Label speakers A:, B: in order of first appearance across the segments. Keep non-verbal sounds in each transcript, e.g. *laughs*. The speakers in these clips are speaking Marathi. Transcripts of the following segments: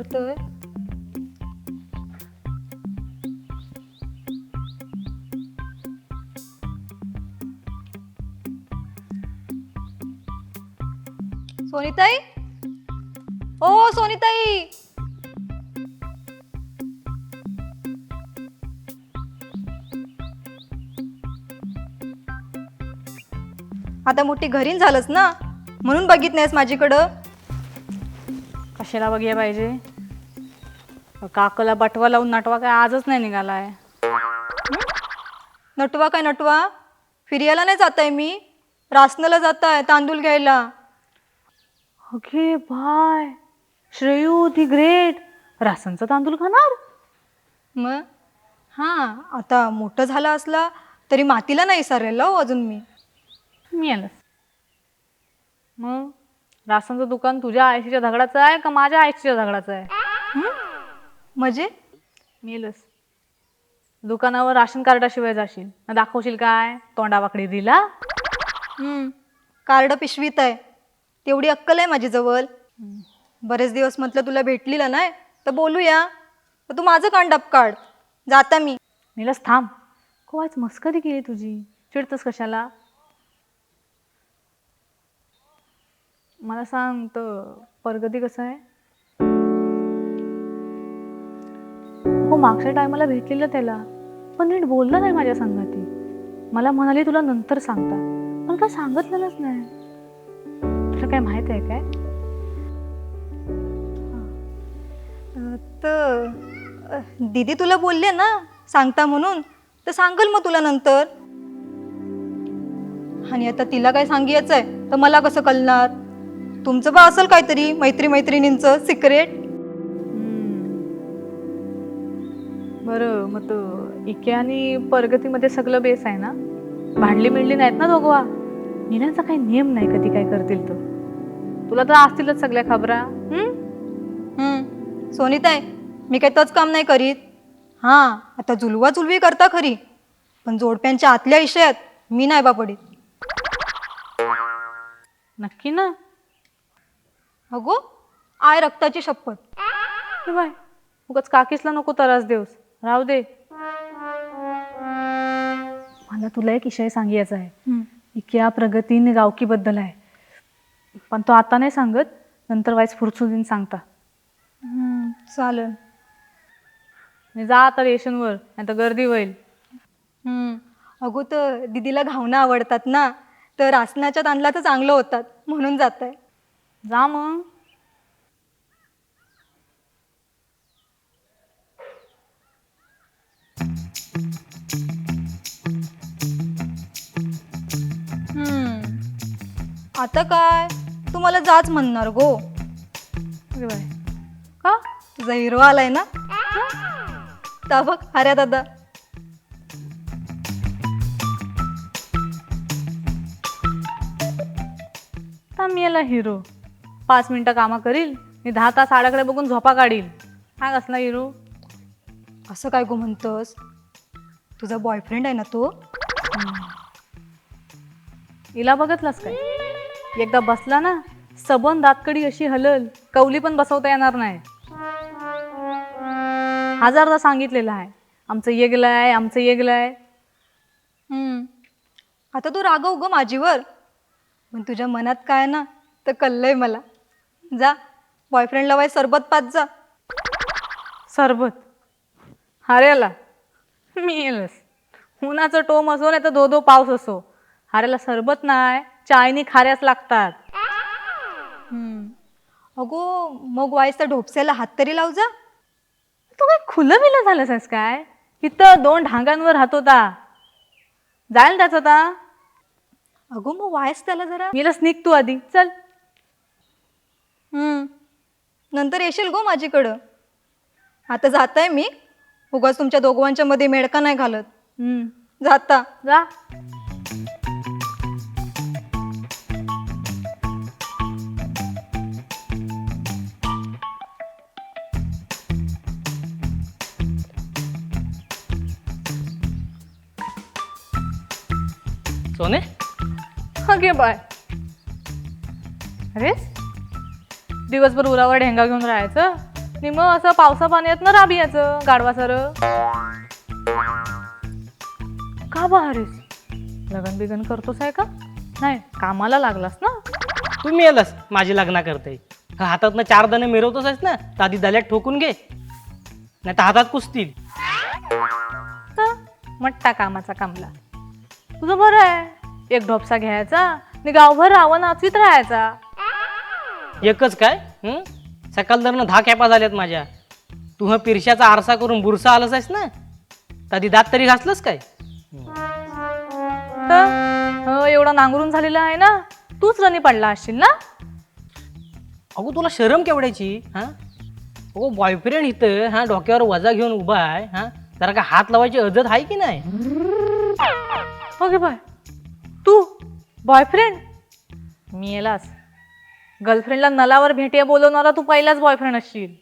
A: हो करतोय. सोनीताई? ओ सोनीताई! आता मोठी घरीन झालंच ना? म्हणून बघित नाहीस माझीकडं.
B: कशाला बघिया पाहिजे? काकला बटवा लावून नटवा काय आजच नाही निघालाय.
A: नटवा काय नटवा? फिर्याला नाही जात आहे मी? रासनाला जात आहे तांदूळ घ्यायला.
B: Okay bye Shreyu the great. रासनचा तांदूळ खाणार?
A: मग? हां आता मोठं झालं असला तरी मातीला नाही सारेल हो अजून मी.
B: मी आलंस मग? रासनचं दुकान तुझ्या आयशीच्या दगडाचं आहे का माझ्या आयशीच्या दगडाचं आहे?
A: म्हणजे?
B: मेलस दुकानावर राशन कार्डाशिवाय जाशील. ना दाखवशील काय? तोंडावाकडे दिला?
A: हम्म, कार्ड पिशवीत आहे. तेवढी अक्कल आहे माझी जवळ बरेच दिवस म्हटलं तुला भेटलीला नाही तर बोलूया. तर तू माझं कांडाप काढ. जाता मी.
B: मेलस थांब. कोवाच मस्करी केली तुझी. चिडतस कशाला? मला सांग तर प्रगती कसं आहे? हो मागच्या टायमाला भेटलेलं त्याला. पण नीट बोललं नाही माझ्या संगाती. मला म्हणाली तुला नंतर सांगता. पण काय सांगितलेलंच नाही. तुला काय माहीत आहे काय?
A: तर दीदी तुला बोलले ना सांगता म्हणून तर सांगल मग तुला नंतर. आणि आता तिला काय सांगायचं आहे तर मला कसं कळणार? तुमचं बा असेल काहीतरी मैत्री मैत्रिणींचं सिक्रेट
B: बरं मग तो इके आणि प्रगतीमध्ये सगळं बेस आहे ना? भांडली मिळली नाहीत ना दोघवा निण्याचा काही नियम नाही कधी काय करतील तो. तुला तर असतीलच सगळ्या खबरा. हम्म?
A: हम्म, सोनीताई मी काही तच काम नाही करीत. हां आता जुलवा जुलवी करता खरी. पण जोडप्यांच्या आतल्या विषयात मी नाही बा पडीत.
B: नक्की ना?
A: अगो आय रक्ताची शपथ.
B: हे बाय उगाच काकीसला नको त्रास देऊस. राहू दे. मला तुला एक विषय सांगायचा आहे. इक्या प्रगतीने गावकीबद्दल आहे. पण तो आता नाही सांगत नंतर वाईस फुरसुदीन सांगता.
A: हम्म, चालेल.
B: आणि जा आता रेशनवर नाही तर गर्दी होईल.
A: हम्म, अगो तर दिदीला घावणं आवडतात ना तर आसनाच्या तांदळा तर चांगलं होतात म्हणून जात आहे
B: जा मग.
A: आता काय? तू मला जाच म्हणणार गो.
B: अरे बाय का?
A: तुझा हिरो आलाय ना? ता बघ अरे दादा.
B: मी याला हिरो. पाच मिनिटं कामा करील. मी दहा तास आडाकडे बघून झोपा काढील. हा कसला हिरो?
A: असं काय गो म्हणतोस? तुझा बॉयफ्रेंड आहे ना तो?
B: हिला बघितलास काय? एकदा बसला ना सबन दातकडी अशी हलल कवली पण बसवता येणार नाही. हजारदा सांगितलेलं आहे आमचं येगलंय आमचं येगलंय
A: हम्म. आता तू रागव ग माझीवर. पण तुझ्या मनात काय ना तर कळलंय मला. जा बॉयफ्रेंडला वाय सरबत पाच जा.
B: सरबत? हाऱ्याला? मी येलच उन्हाचं टोम असो नाही तर धो धो पाऊस असो. हाऱ्याला सरबत नाही चायनी खाऱ्याच लागतात.
A: हम्म. अगो मग वाईस त्या ढोपस्याला हात तरी लाव जा.
B: तू काय खुलं बिलं झालंस आहेस काय? इथं दोन ढांगांवर राहत होता. जाईल त्याच आता
A: अगो मग वायस त्याला जरा
B: मीला स्निक तू आधी. चल.
A: हम्म. नंतर येशील गो माझीकडं. आता जात आहे मी. उगाच तुमच्या दोघांच्या मध्ये मेडका नाही घालत.
B: हम्म,
A: जाता.
B: जा.
C: सोने
B: ओके बाय अरे? दिवसभर उरावर ढेंगा घेऊन राहायचं? आणि मग असं पावसा पाण्यात ना राबियाचं गाडवा सर का बहारेस लगन बिगन करतोस आहे का? नाही कामाला लागलास ना?
C: तुम्ही येलस माझी लग्न करते. हातातनं चार दाणे मिरवतोच आहेस ना तर आधी दल्यात ठोकून घे. नाही तर हातात कुसतील.
B: मट्टा कामाचा कामला. तुझं बरं आहे. एक ढोपसा घ्यायचा आणि गावभर रावण नाचवीत राहायचा.
C: एकच काय? हं? सकाळ दरनं दहा कॅपा झाल्यात माझ्या. तू हा पिरशाचा आरसा करून बुरसा आलास आहेस ना? आधी दात तरी घासलंस काय?
B: तर? हो, एवढा नांगरून झालेला आहे ना तूच रणी पडला असशील ना?
C: अगो तुला शरम केवढ्याची? हा? अगो बॉयफ्रेंड इथं हा डोक्यावर वजा घेऊन उभा आहे हा? जरा का हात लावायची अजत आहे की नाही?
B: Okay bye. बॉयफ्रेंड मी येलास गर्लफ्रेंडला नलावर भेटिया बोलवणारा तू पहिलाच बॉयफ्रेंड असशील.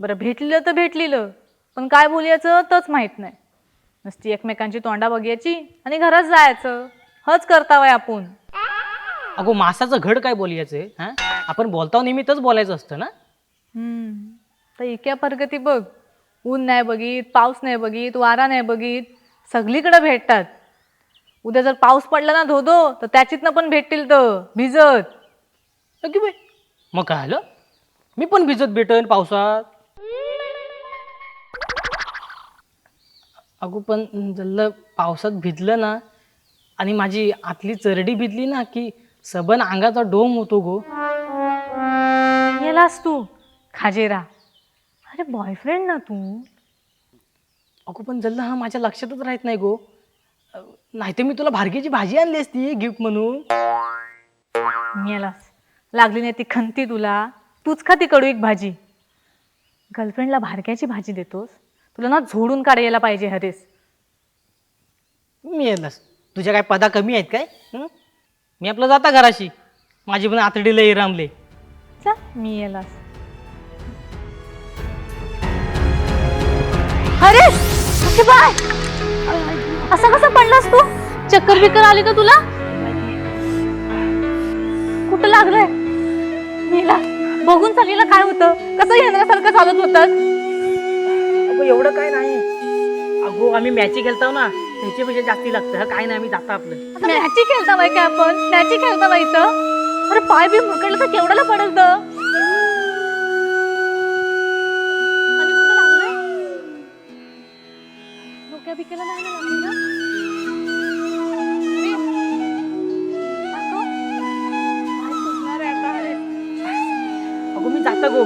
B: बरं भेटलेलं तर भेटलेलं पण काय बोलायचं तच माहीत नाही. नुसती एकमेकांची तोंडा बघायची आणि घरात जायचं. हच करता वय आपण.
C: अगो मासाचं घड काय बोलायचं हा? आपण बोलताव नेहमी तच बोलायचं असतं ना?
B: हम्म. तर इक्या प्रगती बघ. ऊन नाही बघित पाऊस नाही बघित वारा नाही बघित सगळीकडे भेटतात. उद्या जर पाऊस पडला ना धोधो तर त्याचीतनं पण भेटतील तर. भिजत.
C: अगदी बाई? मग काय आलं? मी पण भिजत भेटन पावसात. अगो पण जल्ल पावसात भिजलं ना आणि माझी आतली चरडी भिजली ना की सबन अंगाचा डोंग होतो गो.
B: गेलास तू खाजेरा. अरे बॉयफ्रेंड ना तू.
C: अगो पण जल्ल हा माझ्या लक्षातच राहत नाही गो. नाही तर मी तुला भारगीची भाजी आणली असती गिफ्ट म्हणून.
B: गेलास लागली नाही ती खंती तुला. तूच खा ती कडूईक भाजी. गर्लफ्रेंडला भारक्याची भाजी देतोस? तुला ना झोडून काढायला पाहिजे हरेस.
C: मी येलस तुझ्या काय पदा कमी आहेत काय? हं? मी आपलं जाता घराशी. माझी पण आतडीला इरामले
B: चा मी येलास. अरे अरे बाय! असं कसं पडलास तू? चक्कर बिक्कर आली का तुला? कुठं लागलंय? नीला बघून चालीला काय होतं? कसं येण्यासारखं चालत होतं?
C: अगो एवढं काय नाही. अगो आम्ही मॅची खेळताव ना त्याच्यापेक्षा जास्ती लागतं हा काय नाही आम्ही जाता आपलं.
B: मॅची खेळता बाई काय आपण? मॅची खेळता बाई इथं? अरे पाय बी मुकडलं तर केवढ्याला पडेल तर? आणि कुठं लागलंय? डोक्या बिक्याला नाही ना लागली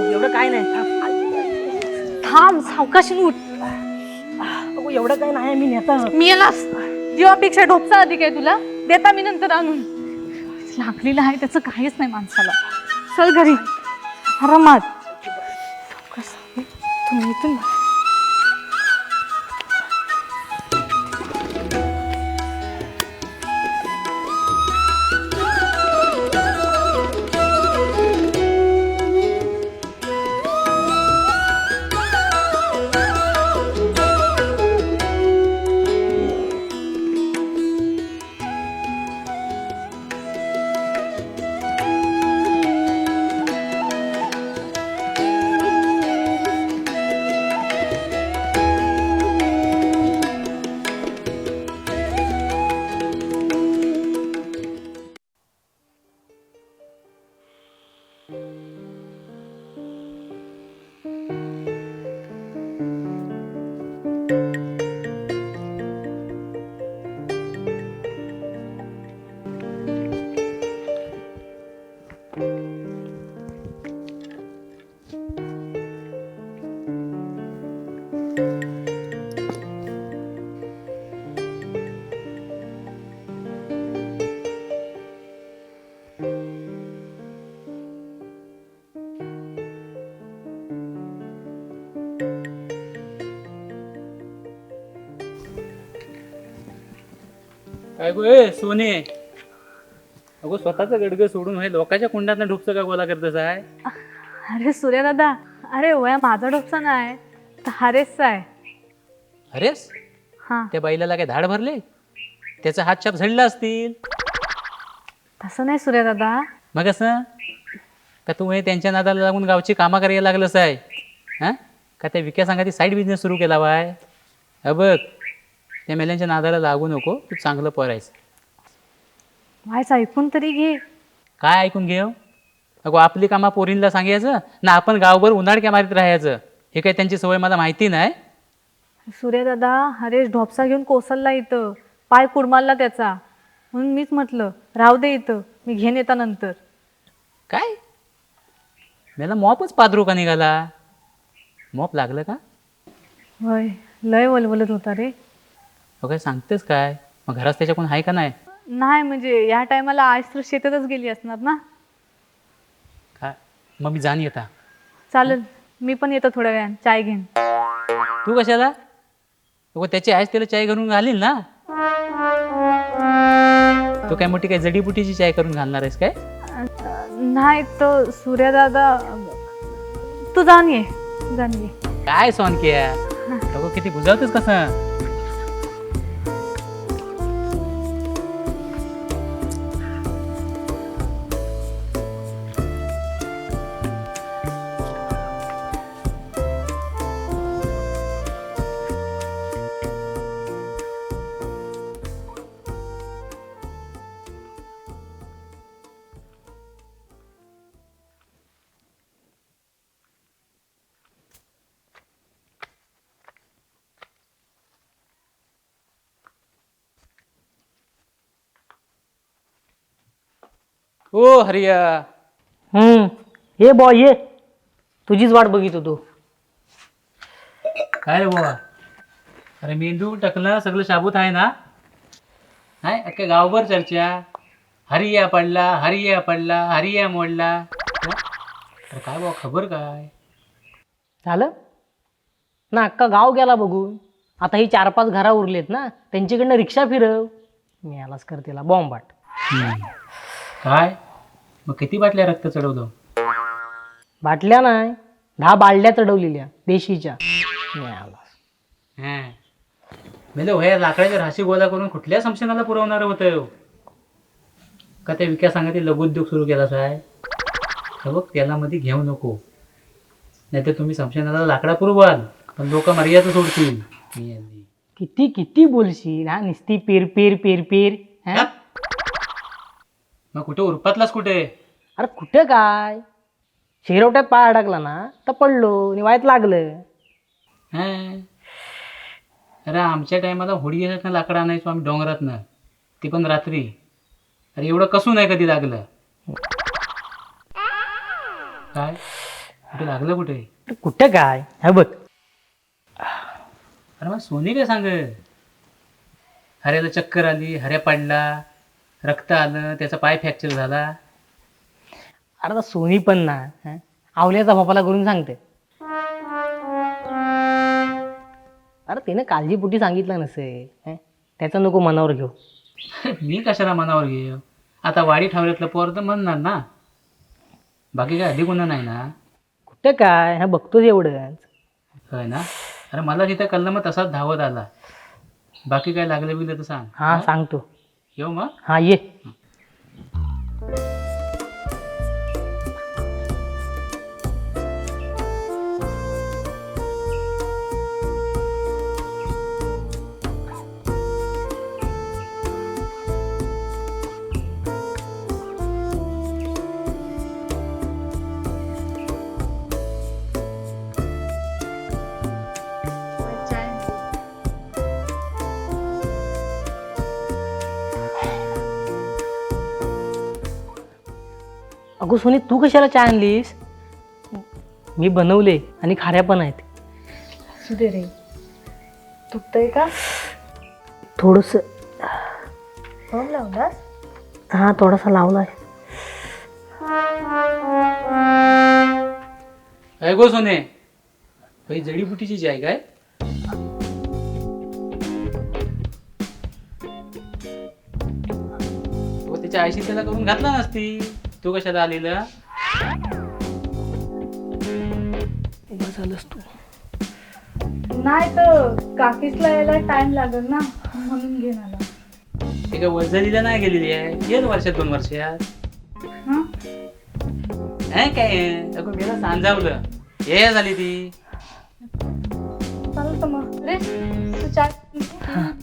C: एवढं काय नाही. थांब.
B: सावकाशी उठ.
C: अगो एवढं काय नाही मी नेता.
B: मी येलास जीवापेक्षा ढोपसा अधिक आहे तुला. देता मी नंतर आणून. लागलेलं आहे त्याचं काहीच नाही माणसाला. चल घरी. आरामात. तुम्ही इथून
D: काय गो ए सोने. अगो स्वतःचं गडगं सोडून हे लोकांच्या कुंडात ढुपचं का गोला करतस आहे
B: अरे सूर्या दादा अरे वया माझा ढोपसा नाही. तर हरेसचा आहे.
D: अरेस
B: हा.
D: त्या बैलाला काय धाड भरले? त्याचा हात छाप झडला असतील.
B: तसं नाही सूर्या दादा.
D: मग असं? का तू हे त्यांच्या नादाला लागून गावची कामं करायला लागलंच आहे हां? का त्या विक्या सांगा ती साईड बिझनेस सुरू केला बाय? हा बघ. त्या मेल्यांच्या नादाला लागू नको तू चांगलं पोरायचं.
B: व्हायचं ऐकून तरी घे.
D: काय ऐकून घेऊ अगो आपली कामा पोरींला सांगायचं ना आपण गावभर उन्हाळक्या मारीत राहायचं. हे काय त्यांची सवय मला माहिती नाही?
B: सूर्यदादा हरेश ढोपसा घेऊन कोसलला इथं. पाय कुडमालला त्याचा. म्हणून मीच म्हटलं राहू दे इथं मी घेऊन येता नंतर.
D: काय? मला मॉपच पादरू का निघाला? मॉप लागलं का?
B: होय लय वलवलत होता रे.
D: अगं काय सांगतेस काय? मग घरात त्याच्या कोण आहे का नाही?
B: नाही म्हणजे या टायमाला आज तर शेतातच गेली असणार ना.
D: काय? मग मी जाण येता
B: चालेल मी पण येतो थोड्या वेळान चाय घेईन.
D: तू कशाला? अगो त्याची आईस त्याला चाय करून घालील ना? तू काय मोठी काय जडीबुटीची चाय करून घालणार आहेस काय?
B: नाही तो सूर्यदादा तू जाण ये जाण ये
D: काय सॉन किया अगो किती बुजावतेस कसं? ओ हरिया।
C: हम्म ये बॉय ये। तुझीच वाट बघित होतो.
D: काय रे बाबा अरे मेंदू टकलं सगळं शाबूत आहे ना? नाही अख्ख्या गावभर चर्चा. हरिया पडला हरिया पडला हरिया मोडला. हं? अरे काय बाबा खबर काय?
C: झालं? ना अक्का गाव गेला बघून. आता ही चार पाच घरा उरलेत ना त्यांच्याकडनं रिक्षा फिरव. मी आलाच कर तिला बॉम्बाट
D: काय? मग किती बाटल्या रक्त चढवलं
C: बाटल्या नाही दहा बाळल्या चढवलेल्या देशीच्या.
D: हां. म्हणजे वया लाकडाच्या राशी गोळा करून कुठल्या संशनाला पुरवणार होतं? का त्या विकास सांगा लघुउद्योग सुरू केला हे बघ त्याला मध्ये घेऊ नको. नाहीतर तुम्ही संशनाला लाकडा पुरवाल पण लोक मर्यादा सोडतील. मी यांनी.
C: किती किती बोलशील हा? निस्ती पेर पेर पेर पेर हा?
D: मग कुठे? उरपातलाच कुठे?
C: अरे कुठं काय? शिरवट्यात पाय अडकला ना तर पडलो आणि वायत लागलं.
D: हां? अरे आमच्या टायमाला होडी ना लाकडं आणायचो आम्ही डोंगरातनं. ती पण रात्री. अरे एवढं कसून नाही कधी लागलं? काय? कुठे लागलं कुठे?
C: अरे कुठं काय? हा बघ.
D: अरे मग सोनी काय सांग हऱ्याला चक्कर आली हऱ्या पडला. रक्त आलं त्याचा पाय फ्रॅक्चर झाला.
C: अरे आता सोनी पण ना हा? आवल्याचा बापाला करून सांगते. अरे तिने काळजीपुटी सांगितलं नसे हा? त्याचं नको मनावर घेऊ. *laughs*
D: मी कशाला मनावर घे आता वाडी ठावऱ्यातलं पोर तर म्हणणार ना. बाकी काय हल्ली गुन्हा नाही ना.
C: कुठं काय? हा बघतोच एवढंच.
D: होय ना? अरे मला तिथं कल्ला मग तसाच धावत आला. बाकी काय लागलं बिगलं तर सांग.
C: हा? सांगतो.
D: येऊ मग
C: हा ये अगो सोनी तू कशाला चहा आणलीस? मी बनवले आणि खाऱ्या पण आहेत.
B: सुदे रे. दुखतंय का?
C: थोडंसं
B: फॉर्म लावलास?
C: हा थोडासा लावलाय
D: काय गो सोने काही जडीबुटीची जी आहे काय? हो त्याच्या आईशी त्याला करून घातला नसती. तू कशाला आलेला?
C: झालंस तू.
B: नाही तर काकीसला यायला टाइम लागेल ना म्हणून घेऊन आला.
D: ते काय वजलीला नाही गेलेली आहे? येईल वर्षात दोन वर्षात नाही काय? अगं मला सांजावलं. हे झाली ती.
B: चालेल तर मग. रे तू चाय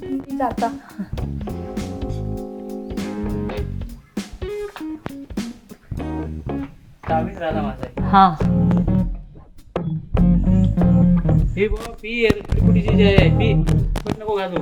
B: मी जाता
D: दहावीत राहिला माझा
C: हा.
D: ही बघ पी कुठीची जी आहे. पी. नको घालू.